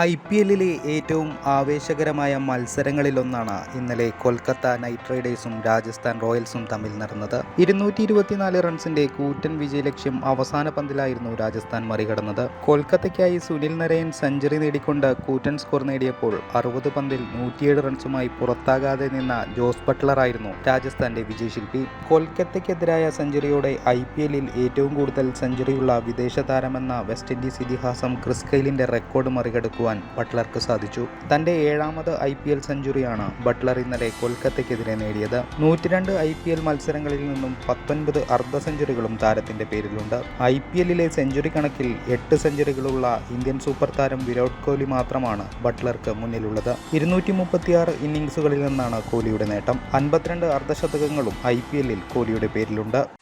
I P എല്ലിലെ ഏറ്റവും ആവേശകരമായ മത്സരങ്ങളിലൊന്നാണ് ഇന്നലെ കൊൽക്കത്ത നൈറ്റ് റൈഡേഴ്സും രാജസ്ഥാൻ റോയൽസും തമ്മിൽ നടന്നത്. ഇരുന്നൂറ്റി ഇരുപത്തിനാല് റൺസിന്റെ കൂറ്റൻ വിജയലക്ഷ്യം അവസാന പന്തിലായിരുന്നു രാജസ്ഥാൻ മറികടന്നത്. കൊൽക്കത്തയ്ക്കായി സുനിൽ നരയൻ സെഞ്ചുറി നേടിക്കൊണ്ട് കൂറ്റൻ സ്കോർ നേടിയപ്പോൾ അറുപത് പന്തിൽ നൂറ്റിയേഴ് റൺസുമായി പുറത്താകാതെ നിന്ന ജോസ് ബട്ട്ലറായിരുന്നു രാജസ്ഥാന്റെ വിജയശില്പി. കൊൽക്കത്തയ്ക്കെതിരായ സെഞ്ചുറിയോടെ ഐ പി എല്ലിൽ ഏറ്റവും കൂടുതൽ സെഞ്ചുറിയുള്ള വിദേശ താരമെന്ന വെസ്റ്റ് ഇൻഡീസ് ഇതിഹാസം ക്രിസ് കെയിലിന്റെ റെക്കോർഡ് മറികടക്കുവാൻ ബട്ട്ലർക്ക് സാധിച്ചു. തന്റെ ഏഴാമത് ഐ പി എൽ സെഞ്ചുറിയാണ് ബട്ട്ലർ ഇന്നലെ കൊൽക്കത്തയ്ക്കെതിരെ നേടിയത്. നൂറ്റിരണ്ട് ഐ പി എൽ മത്സരങ്ങളിൽ നിന്നും പത്തൊൻപത് അർദ്ധ സെഞ്ചുറികളും താരത്തിന്റെ പേരിലുണ്ട്. ഐ പി എല്ലിലെ സെഞ്ചുറി കണക്കിൽ എട്ട് സെഞ്ചുറികളുള്ള ഇന്ത്യൻ സൂപ്പർ താരം വിരാട് കോഹ്ലി മാത്രമാണ് ബട്ട്ലർക്ക് മുന്നിലുള്ളത്. ഇരുന്നൂറ്റി മുപ്പത്തിയാറ് ഇന്നിംഗ്സുകളിൽ നിന്നാണ് കോഹ്ലിയുടെ നേട്ടം. അൻപത്തിരണ്ട് അർദ്ധശതകങ്ങളും ഐ പി എല്ലിൽ കോഹ്ലിയുടെ പേരിലുണ്ട്.